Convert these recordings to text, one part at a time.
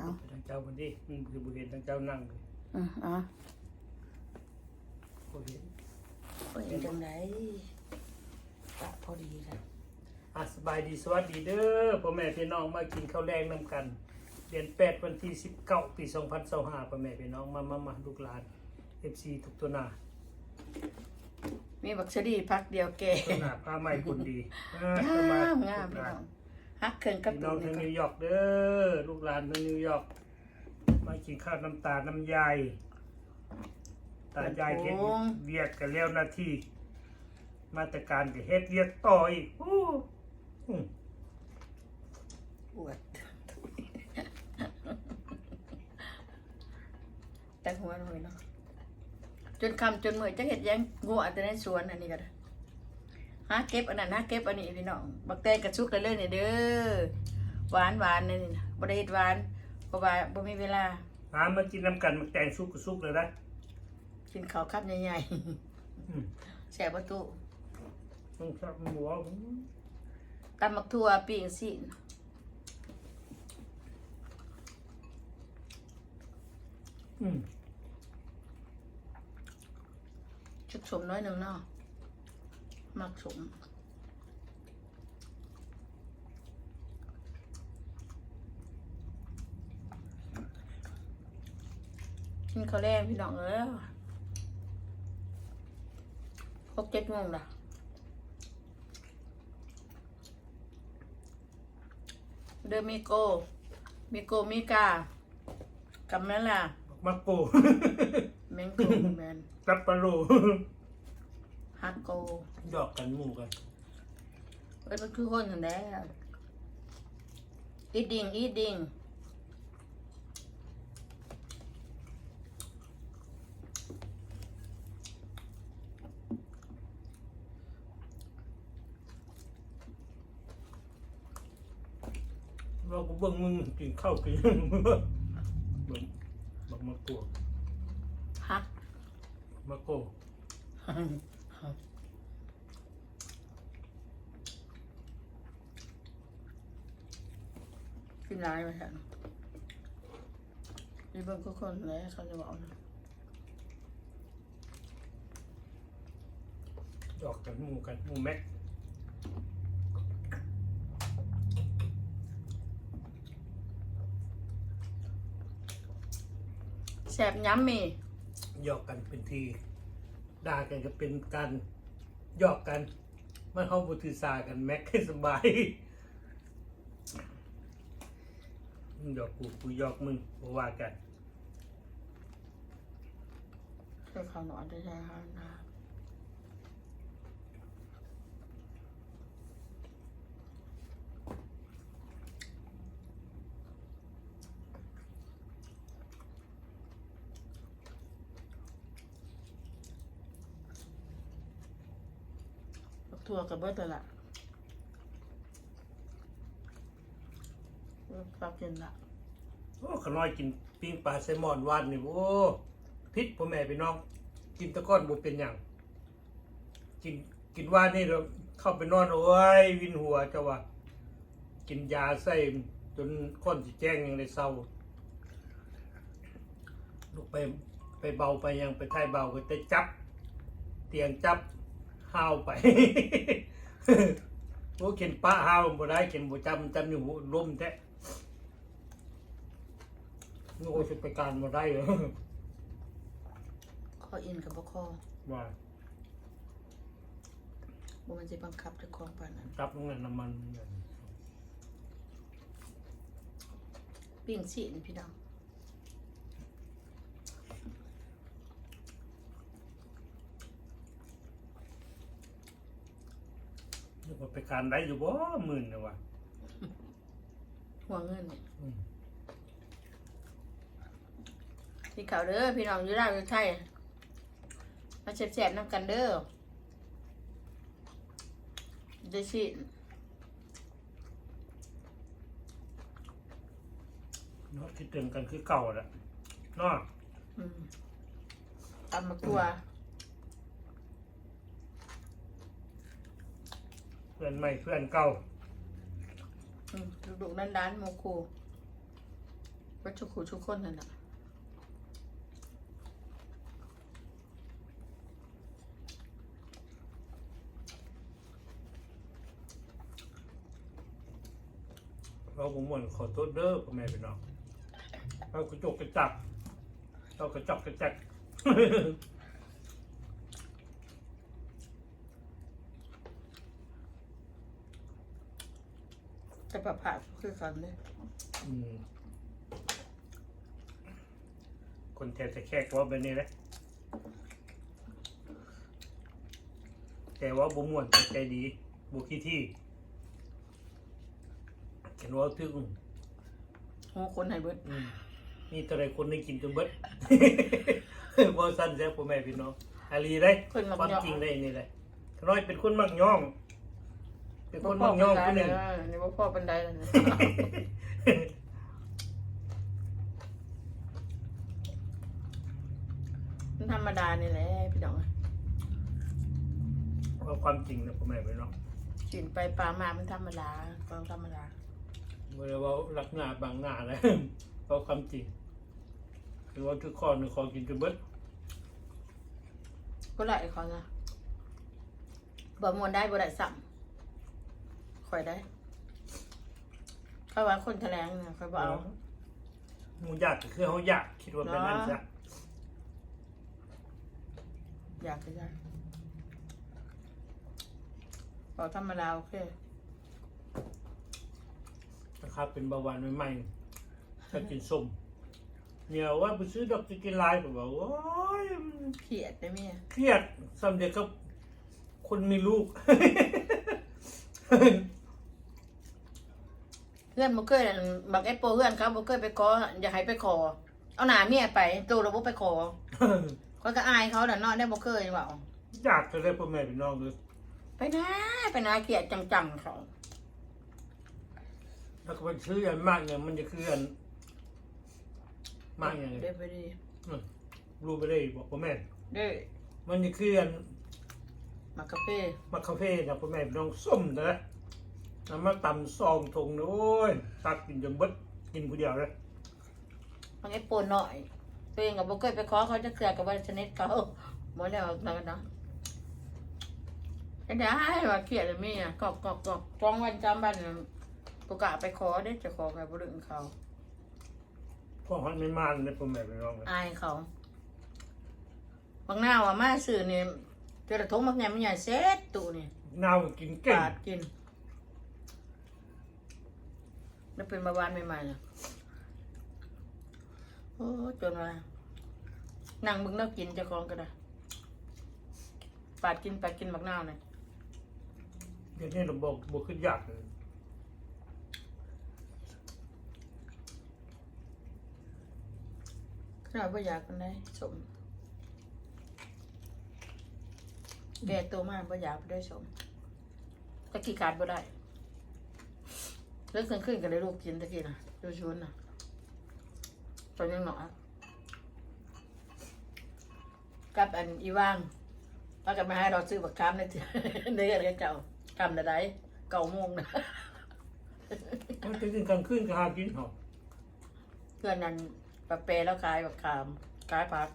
เอาทางเจ้าคนที่มันคือบุเห็นทางเจ้านั่งเลยอืมเอะบ่เห็นเปิดจังไดปะพอดีนะอะสบายดีสวัสดีเด้อพ่อแม่พี่น้องมากินข้าวแรงนำกันเดือนแปดวันที่สิบเก้าปีสองพันสองห้าพ่อแม่พี่น้องมามามาลูกหลานเอฟซีทุกตัวหน้ามีบักชะดีพักเดียวแก่ตัวหน้าผ้าใหม่คนดีเอองามงามลูพี่กหลน้อง ฮักเครื่องกับพี่น้ตุ้องนทางนี่นิวยอร์กเด้อลูกหลานทางนิวยอร์กมากินข้าวน้ำตาลน้ำยายตายายเฮ็ดเวียกกันแล้วนาทีมาตรการก็เฮ็ดเวียกต่ออีกอู้อืมปวดแต่หัวหน่อยเนาะจนคำจนมือจะเห็ดหยังงัวแต่ในสวนอันนี้ก็ได้ หาเก็บอันนั้นหาเก็บอันนี้พี่น้องบักแตงกระชุกเลยเลยนี่เด้อหวานหวานๆนี่นะบ่ได้เฮ็ดหวานเพราะว่าบ่มีเวลาหามากินน้ำกันมาแต่งซุกกับซุกเลยนะกินข้าวคับใหญ่อืมๆแซ่บประตูต้องชอบหมูอะตำมักทั่วปิ้งสิอืมชุบสมน้อยหนึ่งเนาะ มักสมกินข้าวแรงพี่น้องเอ้ยหกเจ็ดโมงละเดอมิโก มิโกมิกากับแม่ล่ะ มักโก แมงโกแมนรับปลาโล ฮักโกหยอกกันหมู่กันเอ้ยมันคือคนหันแด้อีดิงอีดิงเราก็เบิ่งมึงกินข้าวกินเบิ่งบักมักโกฮักมักโกกิน ร้ายไปแทนนี่เบิ่งคือคนเลยเขาจะบอกนะหยอกกันหมู่กันหมู่แม็กแสบย้ำมีหยอกกันเป็นทีด่ากันก็เป็นการหยอกกันมันเฮาบ่ถือสากันแม็กให้สบาย มึงหยอกกูกูหยอกมึงบ่ว่ากันเคยเขาหนอนได้ใช่ไหมนะบักทั่วกับเบิดเลยล่ะเริ่ม ปรับเย็นละโอ้ขน้อยกินปิ้งปลาแซลมอนวานนี่โอ้พิษพ่อแม่พี่น้อง กินตะก้อนบ่เป็นหยังกินกินว่านนี่เราเข้าไปนอนโอ้ยวินหัวจ้าว่ากินยาใส่จนก้อนสิแจ้งยังได้เศร้าลูกไปไปเบาไปยังไปไทยเบาก็จะจับ เตียงจับห้าวไปโอ้เข็นปะห้าวบ่ได้เข็นบ่จำจำอยู่ลมแท้ โอ้สิไปการบ่ได้เหรอข้ออินกับบ่ข้อว่าบ่มันจะบังคับเจ้าของปานนั้นจับตรงนั้นน้ำมันปิ้งสินี่พี่น้องนึกว่าไปการได้อยู่บ่หมื่นนะว่ะหัวเงินเนี่ย อืม พี่เขาเด้อพี่น้องอยู่ลาวอยู่ไทยมาแซ่บๆนํกันเด้อได้สิเนาะคิดถึงกันคือเก่าแหละเนาะอืมตำมะกรัวเพื่อนใหม่เพื่อนเก่าอืมดุๆดันๆหมู่คู่ไปก็ชุกขู่ชุกคนนั่นแหละ เราผมหมนขอโทษเด้อพ่อแม่พี่น้องเรากระจกกระจับเรากระจอกกระจักจะปรับผ่าคือกันเลยอืมคนแทจะแค่ว่าแบบนี้แหละแต่ว่าบุม่วนใจดีบุขี้ที่ เห็นว่าถึงโอ้คนให้เบิดอืมนี่ตัวไรคนได้กินจนเบิดว่าสั้นแซ่บพ่อแม่พี่น้องอาลีได้คนมักความย่องจริงได้นี่แหละน้อยเป็นคนมักย่อง เป็นคนมักย่องคนหนึ่งเออนี่ว่าพ่อเป็นไดแล้วเนี่ยมันธรรมดานี่แหละพี่น้องเอาความจริงนะพ่อแม่พี่น้อง กินไปปลามามันธรรมดาความธรรมดา เมื่อว่ารักหน้าบางหน้าแล้วเอาความจริงคือว่าทุกข้อหนึ่งขอกินจนเบิดก็ไหลเขานะบ่มวนได้บ่ได้สั่งข่อยได้เขาว่าคนแถลงนะข่อยบเอกหมูอยากก็คือเขาอยากคิดว่าเป็นนั่นซะอยากจะได้พอธรรมดาโอเค นะครับ เป็นเบาหวานใหม่ๆถ้ากินส้มเนี่ยว่าไปซื้อดอกจะกินลายผมบอกโอ้ยเขียดได้ไหมยเครียดสำเด็จกับคนมีลูก เพื่อนบ่เคยนั่นบักไอ้โปเพื่อนเขาบ่เคยไปขออยากให้ไปขอ เอาหน้าเมียไปตัวเราบ่ไปขอเขาก็อายเขาน่ะเนาะได้บ่เคยว่าอยากจะได้พ่อแม่พี่น้องเลยไปนะไปนะเขียดจังๆเขา แล้วก็ไปซื้ออันมากเนี่ยมันจะคืออันมากอย่างเด้อไปดีรู้ไปได้บอกพ่อแม่เด้อมันจะคืออันมากาเฟ่มะคาเฟ่นะพ่อแม่พี่น้องส้มนะน้ำมาตำซองทงนะโอ้ยตักกินจนเบิดกินผู้เดียวเลยบักไอ้โปหน่อย ตัวเองก็บ่เคยไปขอเขาจะเกลือกับว่าชนิดเขาบ่แล้วนั่นเนาะก็ได้ว่าเขียดมีอะกอกกอกกอกจองวันจำบัน ปกะไปขอได้จะขอใครบ่ดึงเขา พ่อฮันไม่มานเลยพ่อแม่พี่น้องเลยอายเขา บางหน้าว่ามาสื่อนี่เจอระทงมักใหญ่มันใหญ่เซ็ตตูนี่นาวกินเก่งปาดกิน แล้วเป็นบาบานใหม่ๆเนี่ยโอ้จนว่านั่งมึงแล้วกินเจะคองก็ได้ ปาดกินปาดกินมักนาวเนี่ย เดี๋ยวนี้เราบอกบอกขึ้นยากเลย ขนาดว่าอยากกันได้สมแก่ตัวมากว่าอยากได้สมตะกี้ขาดบ่ได้เลิกขึ้นขึ้นกันเลยลูกกินตะกี้นะดูชวนนะตอนยังหนอยกับอันอีว่างแล้วก็มาให้เราซื้อบักคามในเถื่อในเรื่องเจ้าคำละได้เก่าโมงนะมันจะกินกลางคืนก็หากินเหรอเพื่อนนั้น ปะเปแล้วขายบักคามขายผัก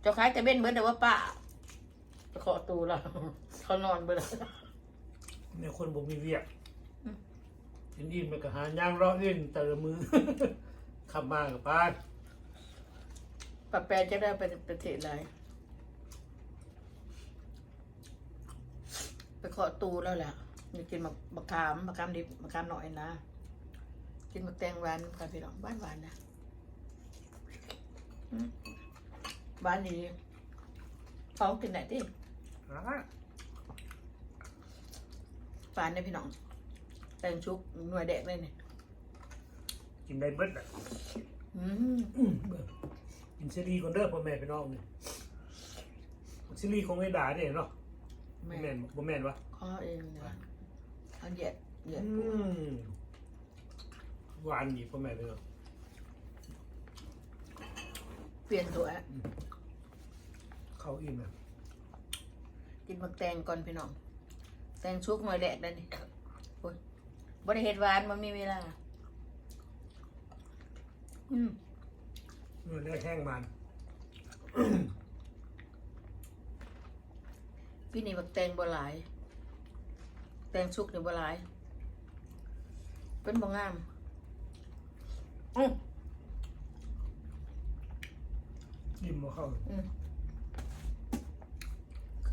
เจ้าขายแต่เบ้นเหมือนแต่ว่าป้าจะขอตูเราเขานอนเบื่อเนี่ยคนบ่มีเวียกอืมกินอิ่มไปก็หาย่างรอเล่นแต่ละมือ ขับมากับป้านปะแปจะได้ไปประเทศอะไรไปขอตูแล้วแหละอยากกินบักบักขามบักขามดิบบักขามหน่อยนะ กินบักแตงหวานค่ะพี่น้องบ้านหวานนะ อืมหวานดีท้องกินไหนดิอ่าหวานเนี่ยพี่น้องแตงชุกหน่วยแดกเลยเนี่ยกินได้เบิดอะอืมอืมเบิ่งกินซีรีส์คนเด้อพ่อแม่พี่น้องเนี่ยซีรีส์ของไอ้ดาเนี่ยเนาะแม่บ่แม่นบ่แม่นวะข้อเองเนี่ยเอาเหยียดเหยียดอืมหวานดีพ่อแม่พี่น้อง เปลี่ยนตัวอะเข้าอิ่มอะกินบักแตงก่อนพี่น้อง แตงชุกหน่วยแดกได้นี่โอ้ยบริเฮ็ดหวานมันมีเวลา อืมมันได้แห้งมันพี่นี่บักแตงบัวหลาย แตงชุกนี่บัวหลาย เป็นบ่งามอืม ยิ้มมาเข้าอืม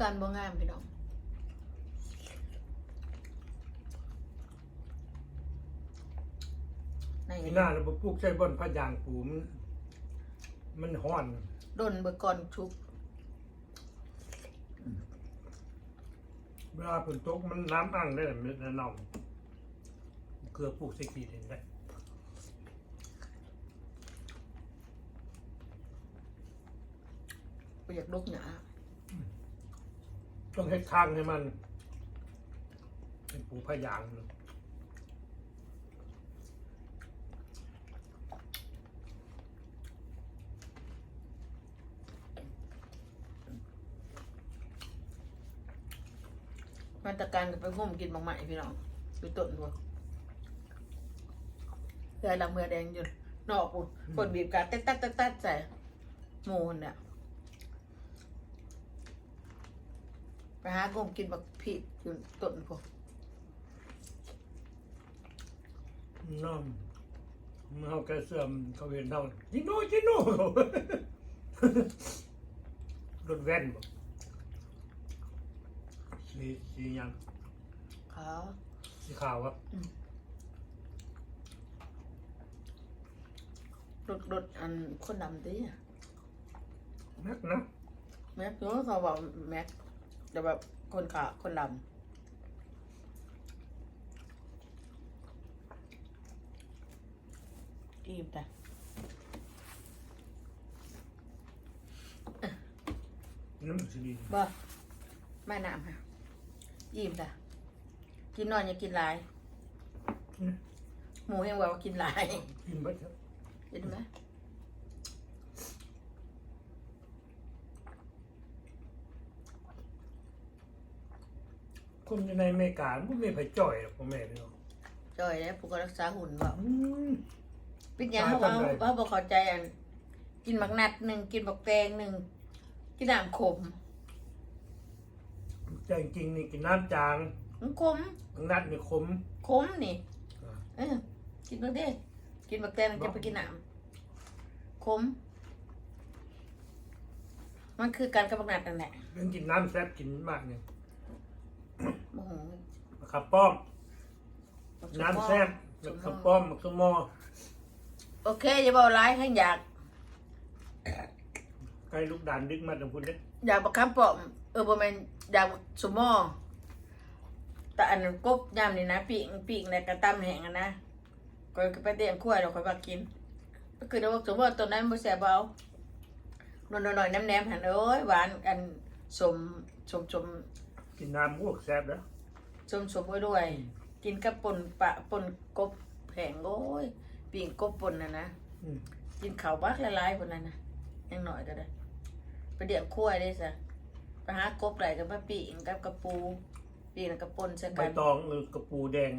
การบ่งามพี่น้องในมีหน้าเราปลูกใช้บนพะยางปูมันมันห้อนดนเบิกก่อนชุก เวลาฝนตกมันน้ำอ่างได้แต่มันเน่าเกลือปลูกใส่กีเห็นได้ ไป อยากลุกหนาต้องให้ทางให้มันเป็นปูพะยางเลยมาตรการก็ไปงมกินบางใหม่พี่น้องดูต้นพวกเพื่อลำเมือแดงอยู่นอกปุ่นคนบีบกาตัดตัดตัดตัดใส่หมูนเนี่ย ไปหางมกินบักผิดอยู่ต้นพวกน้ำมันเอาแกเสื่อมเขาเห็นเท่าจิโน่จิโน่รถแว่นบ่สีสีหยังขาวสีขาวอะรถรถอันคนดำดินักนะแม็กเนอะเขาบอกแม็ก แต่แบบคนขาวคนดำอิ่มแต่น้ำสีดีบ่ไม่น้ำค่ะอิ่มแต่กินนอนอย่ากินหลาย หมูยังว่าว่ากินหลาย กินไปเถอะเห็นไหม คนอยู่ในอเมริกาไม่มีไผจ่อยหรอกพ่อแม่พี่น้องจอยแล้วผู้ก็รักษาหุ่นบอกอืม เป็นหยังเขาตายเอาจำได้เขาบอกเข้าใจอัน กินบักนัดหนึ่งกินบักแตงหนึ่งกินน้ำขมแต่จริงๆนี่กินน้ำจางมันขมนัดนี่ขม ขมนี่เออกินบักเด้กินบักแตงจะไปกินน้ำขมมันคือการกับบักนัดนั่นแหละ เรื่องกินน้ำแซ่บกินมากเนี่ยโอ้โหมะ ขับป้อมบักน้ำสมอแซ่บมะขับป้อมมะขมอโอเคอย่าบอกร้ายให้อยากไก่ลูกดานดึกมาตรงคุณเด้ออยากบักคำปอมเออบ่แม่นอยากบักสมอแต่อันนั้นกบยามนี่นะปีกปีกในกระตั้มแห้งอะนะก็ไปเตรียมขั้วเราค่อยมากิน ก็คือเดี๋ยวบอกสมมติว่าตัวนั้นบ่แซ่บเอาหน่อยๆน้ำแหนมหันเอ้ยหวานอันสมสมสมกินน้ำพวกแซ่บแล้ว สมสมไว้ด้วย กินกับป่นปะป่นกบแผงโอ้ยปีกกบป่นน่ะนะอืม กินข้าวบักละลายคนนั้นนะยังหน่อยก็ได้ไปเดี๋ยวขั้วได้ซะไปหากบไหลกับมาปีกกับกระปูปีกกับกระปนใส่ใบกันตองเออกระปูแดง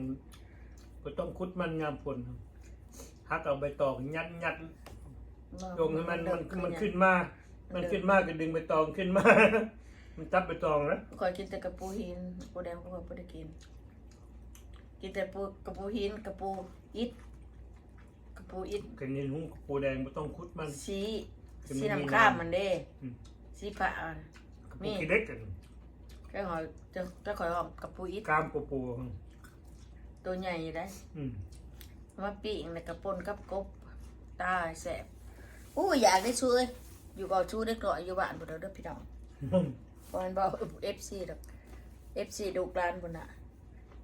ก็ต้องคุดมันงามผลฮักเอาใบตองยัดยัดลงให้มันมันมันขึ้นมา มันขึ้นมาก็ดึงใบตองขึ้นมา มันจับใบตองนะคอยกินแต่กระปูหินปูแดงพวกไม่ได้กิน กินแต่ปูกระปูหินกระปูอิดกระปูอิดกันนี่หุ้งกระปูแดงไม่ต้องคุดมัน สีจะมีสีน้ำข้ามมันเด้อืมสีฟ้าอะกระปูขี้เล็กกันแค่หอยจะจะคอยหอมกระปูอิดกล้ามกระปูตัวใหญ่อยู่ได้อืมมาปีกในกระปนกับกบตายแสบอู้อยากได้ช่วยอยู่กับชูเล็กน้อยอยู่บ้านบุตรเด้อพี่น้อง เพราะมันบอกเอฟซีดอกเอฟซีดูกลานบุญน่ะ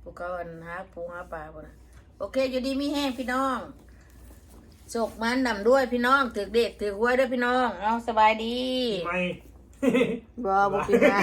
พวกเขาอันหาปูหาปลาบุญน่ะโอเค อยู่ดีมีแห้งพี่น้องจกมันนำด้วยพี่น้องถือเด็กถือหวยด้วยพี่น้องเอาสบายดี ไม่ บ่บ่เป็นไร